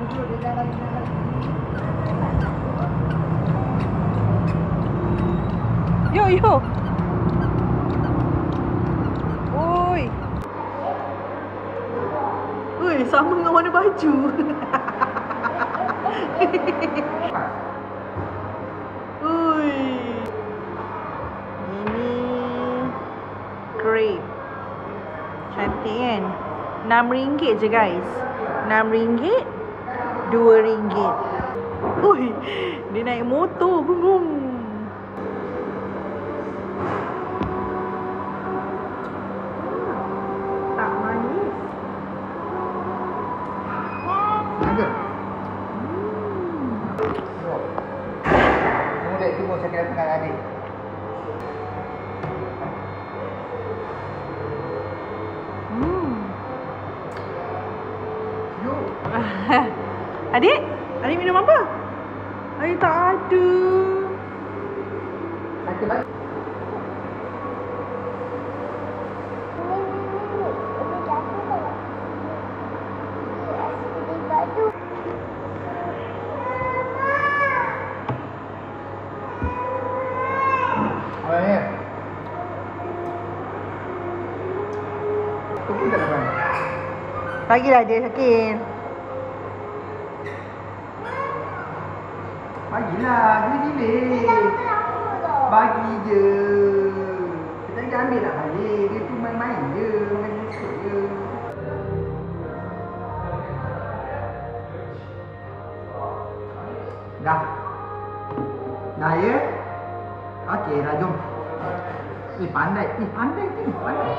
Yo yo. Oi. Ui, sama dengan warna baju. Ui. Ini crepe. Cantik kan? RM6 je guys. RM6, RM2. Ui, dia naik motor bengong. Tak manis. Ada. Tunggu dek, tunggu saya kena tengah adik. Adik, adik minum apa? Adik tak ada. Dapat. Bagilah dia sakit. Bagilah, dia delay. Bagi je. Kita jangan ambil nak balik. Dia tu main-main je. Main musuh je. Dah. Dah ya? Okey, dah jom. Eh, pandai. Eh, pandai tu. Pandai.